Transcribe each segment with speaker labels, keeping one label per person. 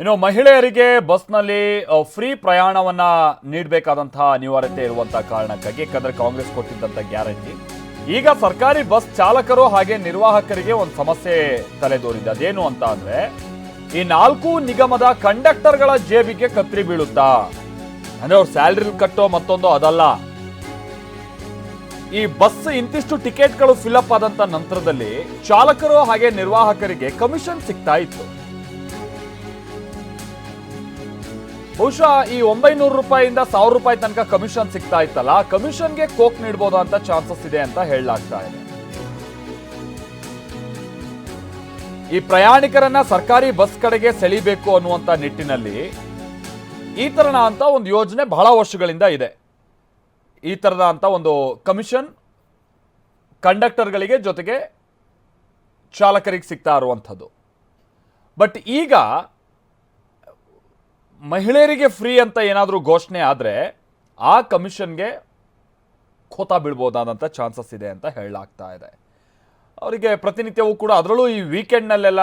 Speaker 1: ಇನ್ನು ಮಹಿಳೆಯರಿಗೆ ಬಸ್ನಲ್ಲಿ ಫ್ರೀ ಪ್ರಯಾಣವನ್ನ ನೀಡಬೇಕಾದಂತಹ ಅನಿವಾರ್ಯತೆ ಇರುವಂತಹ ಕಾರಣಕ್ಕಾಗಿ ಯಾಕಂದ್ರೆ ಕಾಂಗ್ರೆಸ್ ಕೊಟ್ಟಿದ್ದಂತ ಗ್ಯಾರಂಟಿ. ಈಗ ಸರ್ಕಾರಿ ಬಸ್ ಚಾಲಕರು ಹಾಗೆ ನಿರ್ವಾಹಕರಿಗೆ ಒಂದು ಸಮಸ್ಯೆ ತಲೆದೋರಿದೆ. ಅದೇನು ಅಂತ ಅಂದ್ರೆ, ಈ ನಾಲ್ಕು ನಿಗಮದ ಕಂಡಕ್ಟರ್ಗಳ ಜೇಬಿಗೆ ಕತ್ರಿ ಬೀಳುತ್ತಾ? ಅಂದ್ರೆ ಅವ್ರ ಸ್ಯಾಲ್ರಿ ಕಟ್ಟೋ ಮತ್ತೊಂದು ಅದಲ್ಲ. ಈ ಬಸ್ ಇಂತಿಷ್ಟು ಟಿಕೆಟ್ಗಳು ಫಿಲಪ್ ಆದಂತ ನಂತರದಲ್ಲಿ ಚಾಲಕರು ಹಾಗೆ ನಿರ್ವಾಹಕರಿಗೆ ಕಮಿಷನ್ ಸಿಗ್ತಾ ಇತ್ತು. ಬಹುಶಃ ಈ ಒಂಬೈನೂರು ರೂಪಾಯಿಯಿಂದ ಸಾವಿರ ರೂಪಾಯಿ ತನಕ ಕಮಿಷನ್ ಸಿಗ್ತಾ ಇತ್ತಲ್ಲ, ಕಮಿಷನ್ಗೆ ಕೋಕ್ ನೀಡಬಹುದು ಅಂತ ಚಾನ್ಸಸ್ ಇದೆ ಅಂತ ಹೇಳಲಾಗ್ತಾ ಇದೆ. ಈ ಪ್ರಯಾಣಿಕರನ್ನ ಸರ್ಕಾರಿ ಬಸ್ ಕಡೆಗೆ ಸೆಳಿಬೇಕು ಅನ್ನುವಂತ ನಿಟ್ಟಿನಲ್ಲಿ ಈ ತರನ ಅಂತ ಒಂದು ಯೋಜನೆ ಬಹಳ ವರ್ಷಗಳಿಂದ ಇದೆ. ಈ ತರದ ಅಂತ ಒಂದು ಕಮಿಷನ್ ಕಂಡಕ್ಟರ್ಗಳಿಗೆ ಜೊತೆಗೆ ಚಾಲಕರಿಗೆ ಸಿಗ್ತಾ ಇರುವಂಥದ್ದು. ಬಟ್ ಈಗ ಮಹಿಳೆಯರಿಗೆ ಫ್ರೀ ಅಂತ ಏನಾದರೂ ಘೋಷಣೆ ಆದರೆ ಆ ಕಮಿಷನ್ಗೆ ಖೋತ ಬೀಳ್ಬೋದಾದಂಥ ಚಾನ್ಸಸ್ ಇದೆ ಅಂತ ಹೇಳಲಾಗ್ತಾ ಇದೆ. ಅವರಿಗೆ ಪ್ರತಿನಿತ್ಯವೂ ಕೂಡ ಅದರಲ್ಲೂ ಈ ವೀಕೆಂಡ್ನಲ್ಲೆಲ್ಲ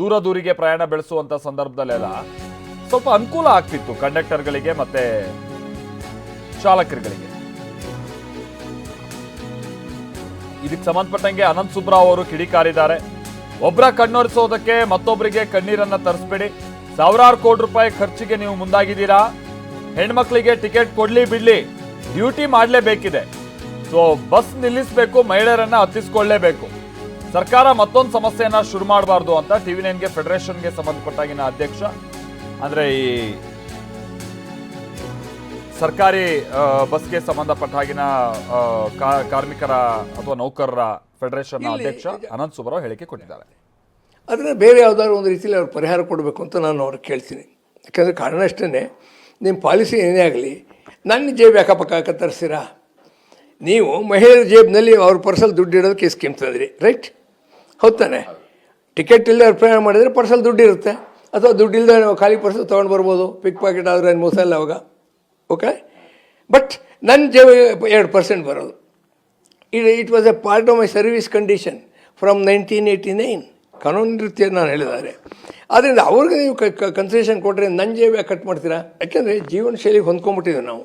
Speaker 1: ದೂರ ದೂರಿಗೆ ಪ್ರಯಾಣ ಬೆಳೆಸುವಂಥ ಸಂದರ್ಭದಲ್ಲೆಲ್ಲ ಸ್ವಲ್ಪ ಅನುಕೂಲ ಆಗ್ತಿತ್ತು ಕಂಡಕ್ಟರ್ಗಳಿಗೆ ಮತ್ತು ಚಾಲಕರುಗಳಿಗೆ. ಇದಕ್ಕೆ ಸಂಬಂಧಪಟ್ಟಂಗೆ ಅನಂತ್ ಸುಬ್ರಾವ್ ಅವರು ಕಿಡಿಕಾರಿದ್ದಾರೆ. ಒಬ್ಬರ ಕಣ್ಣೊರೆಸೋದಕ್ಕೆ ಮತ್ತೊಬ್ಬರಿಗೆ ಕಣ್ಣೀರನ್ನ ತರಿಸ್ಬೇಡಿ. ಸಾವಿರಾರು ಕೋಟಿ ರೂಪಾಯಿ ಖರ್ಚಿಗೆ ನೀವು ಮುಂದಾಗಿದ್ದೀರಾ? ಹೆಣ್ಮಕ್ಳಿಗೆ ಟಿಕೆಟ್ ಕೊಡ್ಲಿ ಬಿಡ್ಲಿ ಡ್ಯೂಟಿ ಮಾಡಲೇಬೇಕಿದೆ. ಸೊ ಬಸ್ ನಿಲ್ಲಿಸಬೇಕು ಮಹಿಳೆಯರನ್ನ ಹತ್ತಿಸ್ಕೊಳ್ಳೇಬೇಕು. ಸರ್ಕಾರ ಮತ್ತೊಂದು ಸಮಸ್ಯೆಯನ್ನ ಶುರು ಮಾಡಬಾರ್ದು ಅಂತ ಟಿವಿ ನೈನ್ಗೆ ಫೆಡರೇಷನ್ಗೆ ಸಂಬಂಧಪಟ್ಟಾಗಿನ ಅಧ್ಯಕ್ಷ. ಅಂದ್ರೆ ಈ ಸರ್ಕಾರಿ ಬಸ್ಗೆ ಸಂಬಂಧಪಟ್ಟ ಹಾಗಿನ ಆ, ಕಾ- ಕಾರ್ಮಿಕರ ಅಥವಾ ನೌಕರರ ಫೆಡರೇಷನ್ ಅಧ್ಯಕ್ಷ ಅನಂತ್ ಸುಬ್ಬರಾವ್ ಹೇಳಿಕೆ ಕೊಟ್ಟಿದ್ದಾರೆ.
Speaker 2: ಅದನ್ನು ಬೇರೆ ಯಾವುದಾದ್ರು ಒಂದು ರೀತಿಯಲ್ಲಿ ಅವ್ರು ಪರಿಹಾರ ಕೊಡಬೇಕು ಅಂತ ನಾನು ಅವ್ರಿಗೆ ಕೇಳ್ತೀನಿ. ಯಾಕಂದರೆ ಕಾರಣ ಅಷ್ಟೇ ನಿಮ್ಮ ಪಾಲಿಸಿ ಏನೇ ಆಗಲಿ, ನನ್ನ ಜೇಬ್ ಅಕ್ಕಪಕ್ಕ ಹಾಕ ತರಿಸ್ತೀರಾ? ನೀವು ಮಹಿಳೆಯರ ಜೇಬ್ನಲ್ಲಿ ಅವ್ರ ಪರ್ಸಲ್ಲಿ ದುಡ್ಡು ಇಡೋದಕ್ಕೆ ಸ್ಕೀಮ್ ತಂದ್ರಿ, ರೈಟ್? ಹೌದು ಟಿಕೆಟ್ ಇಲ್ಲದೆ ಅವ್ರು ಪ್ರಯಾಣ ಮಾಡಿದರೆ ಪರ್ಸಲ್ಲಿ ದುಡ್ಡು ಇರುತ್ತೆ. ಅಥವಾ ದುಡ್ಡು ಇಲ್ಲದೆ ನಾವು ಖಾಲಿ ಪರ್ಸಲ್ ತೊಗೊಂಡು ಬರ್ಬೋದು, ಪಿಕ್ ಪಾಕೆಟ್ ಆದರೆ ಏನು ಮೋಸ ಇಲ್ಲ ಅವಾಗ. ಓಕೆ ಬಟ್ ನನ್ನ ಜೇಬ್ ಎರಡು ಪರ್ಸೆಂಟ್ ಬರೋದು. It it was a part of my service condition from nineteen eighty nine ಕಾನೂನು ನೃತ್ಯ ನಾನು ಹೇಳಿದ್ದಾರೆ. ಆದ್ದರಿಂದ ಅವ್ರಿಗೆ ನೀವು ಕನ್ಸೆಷನ್ ಕೊಟ್ಟರೆ ನನ್ನ ಕಟ್ ಮಾಡ್ತೀರಾ? ಯಾಕೆಂದರೆ ಜೀವನ ಶೈಲಿಗೆ ಹೊಂದ್ಕೊಂಡ್ಬಿಟ್ಟಿದ್ದೀವಿ ನಾವು.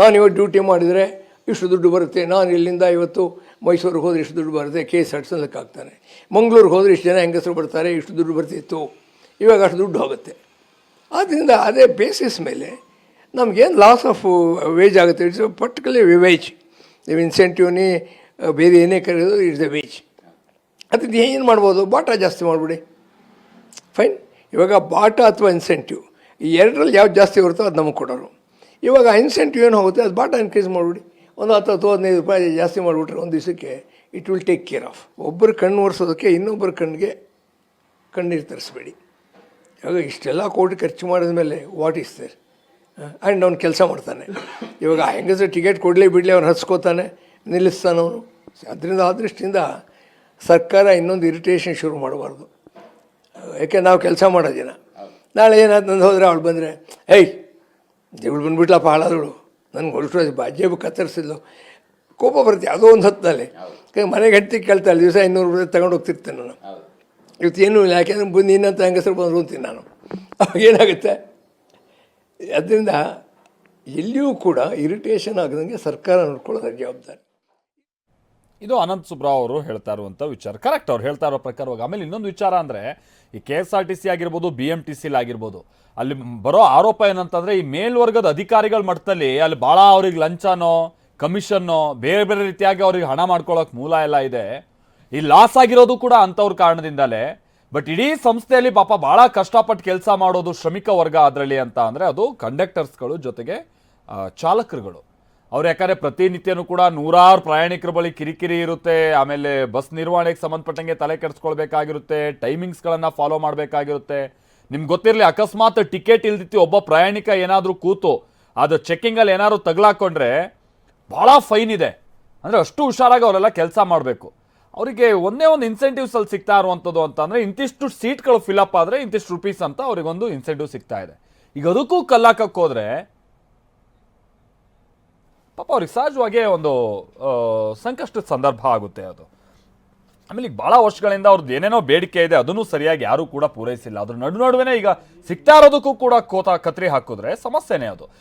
Speaker 2: ನಾನು ಇವತ್ತು ಡ್ಯೂಟಿ ಮಾಡಿದರೆ ಇಷ್ಟು ದುಡ್ಡು ಬರುತ್ತೆ. ನಾನು ಇಲ್ಲಿಂದ ಇವತ್ತು ಮೈಸೂರಿಗೆ ಹೋದರೆ ಇಷ್ಟು ದುಡ್ಡು ಬರುತ್ತೆ. ಕೇಸ್ ಹಡ್ಸೋದಕ್ಕೆ ಆಗ್ತಾನೆ ಮಂಗಳೂರಿಗೆ ಹೋದರೆ ಇಷ್ಟು ಜನ ಹೆಂಗಸರು ಬರ್ತಾರೆ. ಇಷ್ಟು ದುಡ್ಡು ಬರ್ತಿತ್ತು. ಇವಾಗ ಅಷ್ಟು ದುಡ್ಡು ಹೋಗುತ್ತೆ ಆದ್ದರಿಂದ ಅದೇ ಬೇಸಿಸ್ ಮೇಲೆ ನಮಗೇನು ಲಾಸ್ ಆಫ್ ವೇಜ್ ಆಗುತ್ತೆ. ಇಟ್ಸ್ ಪರ್ಟಿಕ್ಯುಲರ್ ವೇಜ್ ನೀವು ಇನ್ಸೆಂಟಿವ್ನಿ ಬೇರೆ ಏನೇ ಕರೆಯೋದು ಇಟ್ಸ್ ದ ವೇಜ್ ಅದರಿಂದ ಏನು ಮಾಡ್ಬೋದು? ಬಾಟ ಜಾಸ್ತಿ ಮಾಡಿಬಿಡಿ. ಫೈನ್ ಇವಾಗ ಬಾಟ ಅಥವಾ ಇನ್ಸೆಂಟಿವ್ ಈ ಎರಡರಲ್ಲಿ ಯಾವ್ದು ಜಾಸ್ತಿ ಬರುತ್ತೋ ಅದು ನಮಗೆ ಕೊಡೋರು. ಇವಾಗ ಇನ್ಸೆಂಟಿವ್ ಏನು ಹೋಗುತ್ತೆ? ಅದು ಬಾಟ ಇನ್ಕ್ರೀಸ್ ಮಾಡಿಬಿಡಿ. ಒಂದು ಹತ್ತು ಹತ್ತು ಹದಿನೈದು ರೂಪಾಯಿ ಜಾಸ್ತಿ ಮಾಡಿಬಿಟ್ರೆ ಒಂದು ದಿವಸಕ್ಕೆ it will take care of ಒಬ್ಬರು ಕಣ್ಣು ಒರೆಸೋದಕ್ಕೆ ಇನ್ನೊಬ್ಬರ ಕಣ್ಣಿಗೆ ಕಣ್ಣೀರು ತರಿಸ್ಬೇಡಿ. ಇವಾಗ ಇಷ್ಟೆಲ್ಲ ಕೋಟಿ ಖರ್ಚು ಮಾಡಿದ ಮೇಲೆ ವಾಟ್ ಈಸ್ ದೇರ್ ಆ್ಯಂಡ್ ಅವ್ನು ಕೆಲಸ ಮಾಡ್ತಾನೆ. ಇವಾಗ ಹೆಂಗಸರು ಟಿಕೆಟ್ ಕೊಡಲಿ ಬಿಡಲಿ ಅವ್ನು ಹಚ್ಕೋತಾನೆ ನಿಲ್ಲಿಸ್ತಾನೆ ಅವನು. ಅದರಿಂದ ಆ ದೃಷ್ಟಿಯಿಂದ ಸರ್ಕಾರ ಇನ್ನೊಂದು ಇರಿಟೇಷನ್ ಶುರು ಮಾಡಬಾರ್ದು. ಯಾಕೆ ನಾವು ಕೆಲಸ ಮಾಡೋ ಜನ ನಾಳೆ ಏನಾದ್ರು ನಂದು ಹೋದರೆ ಅವಳು ಬಂದರೆ ಏಯ್ ದೇವಳು ಬಂದ್ಬಿಟ್ಲಪ್ಪ ಹಾಳಾದಳು. ನನಗೆ ಹೊರಟು ಬಾಜೇಬು ಕತ್ತರಿಸಿದ್ಲು. ಕೋಪ ಬರುತ್ತೆ ಯಾವುದೋ ಒಂದು ಹೊತ್ತಿನಲ್ಲಿ ಮನೆಗೆ ಹೆಂಡತಿ ಕೇಳ್ತಾಳೆ ದಿವಸ ಇನ್ನೂರು ರೂಪಾಯಿ ತಗೊಂಡು ಹೋಗ್ತಿರ್ತೇನೆ ನಾನು. ಇವತ್ತು ಏನೂ ಇಲ್ಲ ಯಾಕೆಂದ್ರೆ ಬಂದು ಇನ್ನಂತ ಹೆಂಗಸರು ಬಂದು ಅಂತೀನಿ ನಾನು. ಅವಾಗ ಏನಾಗುತ್ತೆ? ಅದರಿಂದ ಎಲ್ಲಿಯೂ ಕೂಡ ಇರಿಟೇಷನ್ ಆಗದಂಗೆ ಸರ್ಕಾರ ನೋಡ್ಕೊಳ್ಳೋದ್ರ ಜವಾಬ್ದಾರಿ.
Speaker 1: ಇದು ಅನಂತ್ ಸುಬ್ರಾವ್ ಅವರು ಹೇಳ್ತಾ ಇರುವಂಥ ವಿಚಾರ. ಕರೆಕ್ಟ್ ಅವ್ರು ಹೇಳ್ತಾ ಇರೋ ಪ್ರಕಾರವಾಗಿ ಆಮೇಲೆ ಇನ್ನೊಂದು ವಿಚಾರ ಅಂದ್ರೆ, ಈ K S R T C ಆಗಿರ್ಬೋದು ಬಿ ಎಂ ಟಿ ಸಿ ಆಗಿರ್ಬೋದು, ಅಲ್ಲಿ ಬರೋ ಆರೋಪ ಏನಂತಂದ್ರೆ, ಈ ಮೇಲ್ವರ್ಗದ ಅಧಿಕಾರಿಗಳ ಮಟ್ಟದಲ್ಲಿ ಅಲ್ಲಿ ಭಾಳ ಅವ್ರಿಗೆ ಲಂಚನೋ, ಕಮಿಷನ್ನೋ, ಬೇರೆ ಬೇರೆ ರೀತಿಯಾಗಿ ಅವ್ರಿಗೆ ಹಣ ಮಾಡ್ಕೊಳ್ಳೋಕೆ ಮೂಲ ಎಲ್ಲ ಇದೆ. ಈ ಲಾಸ್ ಆಗಿರೋದು ಕೂಡ ಅಂಥವ್ರ ಕಾರಣದಿಂದಲೇ ಬಟ್ ಇಡೀ ಸಂಸ್ಥೆಯಲ್ಲಿ ಪಾಪ ಬಹಳ ಕಷ್ಟಪಟ್ಟು ಕೆಲಸ ಮಾಡೋದು ಶ್ರಮಿಕ ವರ್ಗ ಅದರಲ್ಲಿ ಅಂತ ಅಂದ್ರೆ ಅದು ಕಂಡಕ್ಟರ್ಸ್ಗಳು ಜೊತೆಗೆ ಚಾಲಕರುಗಳು. ಅವ್ರು ಯಾಕಂದ್ರೆ ಪ್ರತಿನಿತ್ಯನೂ ಕೂಡ ನೂರಾರು ಪ್ರಯಾಣಿಕರ ಬಳಿ ಕಿರಿಕಿರಿ ಇರುತ್ತೆ, ಆಮೇಲೆ ಬಸ್ ನಿರ್ವಹಣೆಗೆ ಸಂಬಂಧಪಟ್ಟಂಗೆ ತಲೆ ಕೆಡಿಸ್ಕೊಳ್ಬೇಕಾಗಿರುತ್ತೆ, ಟೈಮಿಂಗ್ಸ್ಗಳನ್ನು ಫಾಲೋ ಮಾಡಬೇಕಾಗಿರುತ್ತೆ. ನಿಮ್ಗೆ ಗೊತ್ತಿರಲಿ, ಅಕಸ್ಮಾತ್ ಟಿಕೆಟ್ ಇಲ್ದಿತ್ತು ಒಬ್ಬ ಪ್ರಯಾಣಿಕ ಏನಾದರೂ ಕೂತು, ಅದು ಚೆಕ್ಕಿಂಗಲ್ಲಿ ಏನಾದರೂ ತಗಲಾಕೊಂಡ್ರೆ ಭಾಳ ಫೈನ್ ಇದೆ. ಅಂದರೆ ಅಷ್ಟು ಹುಷಾರಾಗಿ ಅವರೆಲ್ಲ ಕೆಲಸ ಮಾಡಬೇಕು. ಅವರಿಗೆ ಒಂದೇ ಒಂದು ಇನ್ಸೆಂಟಿವ್ಸಲ್ಲಿ ಸಿಗ್ತಾ ಇರುವಂಥದ್ದು ಅಂತಂದ್ರೆ, ಇಂತಿಷ್ಟು ಸೀಟ್ಗಳು ಫಿಲಪ್ ಆದರೆ ಇಂತಿಷ್ಟು ರುಪೀಸ್ ಅಂತ ಅವರಿಗೊಂದು ಇನ್ಸೆಂಟಿವ್ ಸಿಗ್ತಾ ಇದೆ. ಈಗ ಅದಕ್ಕೂ ಕಲ್ಲಾಕಕ್ಕೆ ಪಾಪ ಅವ್ರಿಗೆ ಸಹಜವಾಗೇ ಒಂದು ಸಂಕಷ್ಟದ ಸಂದರ್ಭ ಆಗುತ್ತೆ ಅದು. ಆಮೇಲೆ ಈಗ ಭಾಳ ವರ್ಷಗಳಿಂದ ಅವ್ರದ್ದು ಏನೇನೋ ಬೇಡಿಕೆ ಇದೆ, ಅದನ್ನು ಸರಿಯಾಗಿ ಯಾರೂ ಕೂಡ ಪೂರೈಸಿಲ್ಲ. ಅದ್ರ ನಡು ನಡುವೆನೇ ಈಗ ಸಿಗ್ತಾ ಇರೋದಕ್ಕೂ ಕೂಡ ಕೋತ ಕತ್ರಿ ಹಾಕಿದ್ರೆ ಸಮಸ್ಯೆನೇ ಅದು.